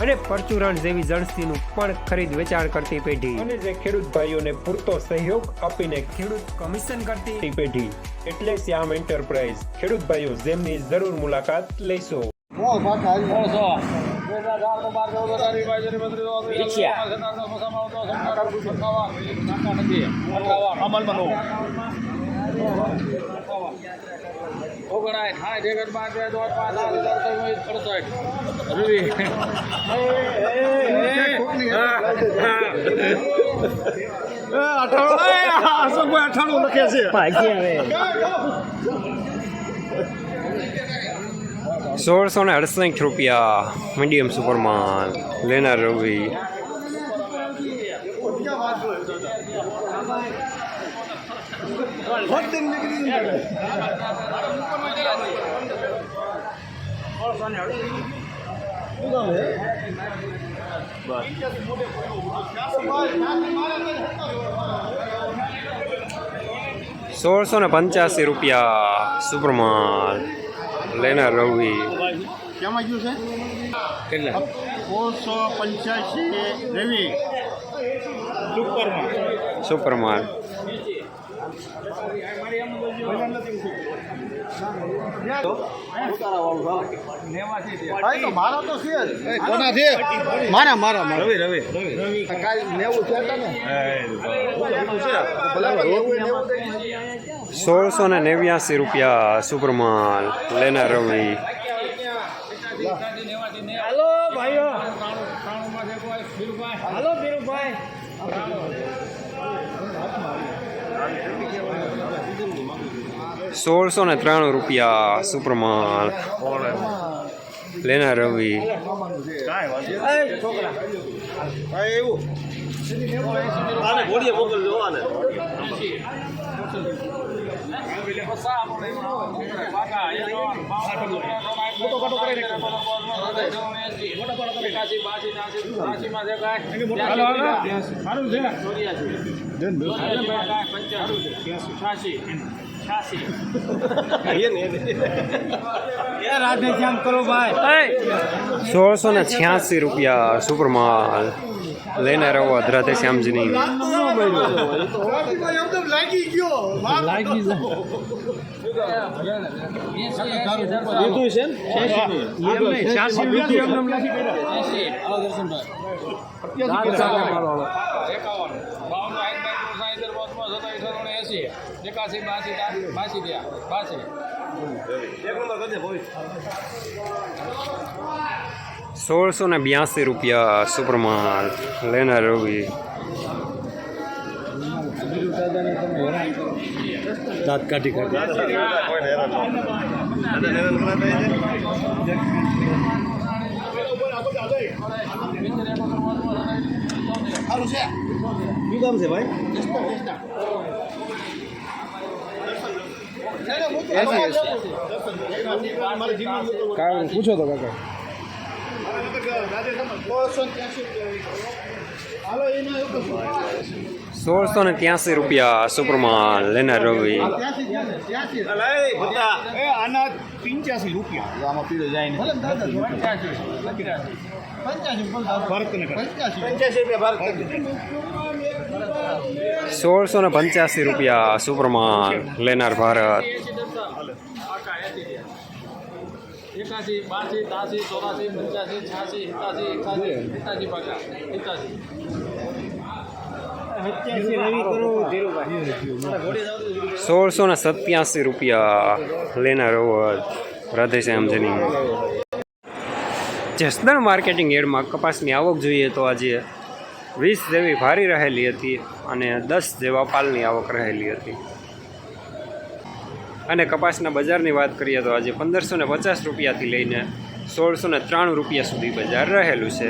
અને પરચુરણ જેવી જણસીનું પણ ખરીદ વેચાણ કરતી પેઢી. અને જે ખેડૂત ભાઈઓને પૂરતો સહયોગ આપીને ખેડૂત કમિશન કરતી પેઢી. એટલે શ્યામ એન્ટરપ્રાઇઝ. ખેડૂત ભાઈઓ જેમની જરૂર મુલાકાત લેશો. ઓગણાય થાય ઢેગર પાંચ બે દોઢ પાંચ સાત હજાર ત્રણસો અડસઠ રૂવી સોળસો ને અડસઠ રૂપિયા મીડિયમ સુપરમાન લેનાર રવિ. સોળસો ને પંચ્યાસી રૂપિયા સુપરમાન લેનાર રવિ. કેમાં ગયું છે? કેટલા? સોળસો પંચ્યાસી રવિ. સુપરમાં સુપરમાન ભાઈ તો મારા તો છે કોના છે? મારા મારા મારા. રવિ રવિ રવિ. નેવું છે ને ભલે નેવું નેવું સોળસો ને નેવ્યાસી રૂપિયા સુપરમાલ લેનાર રવિ. હાલો ભાઈઓ. હાલો બીરુભાઈ સોળસો ને ત્રાણું રૂપિયા સુપરમાન લેના રવિ ભાઈ સોળસો ને છ્યાસી રૂપિયા સુપરમાન લેનાર અવધ રાધે શ્યામજીની. લાગી ગયો. લાગી લીધું છે એકાસી બાસી બાસી ત્યાં બાસી સોળસો ને બ્યાસી રૂપિયા સુપરમાલ લેનાર રવિ. દાંત કાઢી કાઢી. સારું છે. શું કામ છે ભાઈ? કારણ પૂછો તો કાકા. સોળસો ને ત્યાસી રૂપિયા સુપરમાન લેનાર રવિ. આના પિંચ્યાસી રૂપિયા. આમાં પીળો જાય ને ભારત ને પંચ્યાસી રૂપિયા. ભારત સોળસો ને પંચ્યાસી રૂપિયા સુપરમાન લેનાર ભારત. એકાસી બાસી તાસી ચોરાસી પંચ્યાસી છ્યાસી એકાસી એકાસી એકાસી પાકા એકાસી સોળસો ને સત્યાસી રૂપિયા લેનાર રાધેશ્યામજીની રાધે શ્યામજીની જસદણ માર્કેટિંગ એડમાં કપાસની આવક જોઈએ તો આજે વીસ જેવી ભારી રહેલી હતી અને દસ જેવા પાલની આવક રહેલી હતી. અને કપાસના બજારની વાત કરીએ તો આજે પંદરસો ને પચાસ રૂપિયાથી લઈને સોળસો ને ત્રાણું રૂપિયા સુધી બજાર રહેલું છે.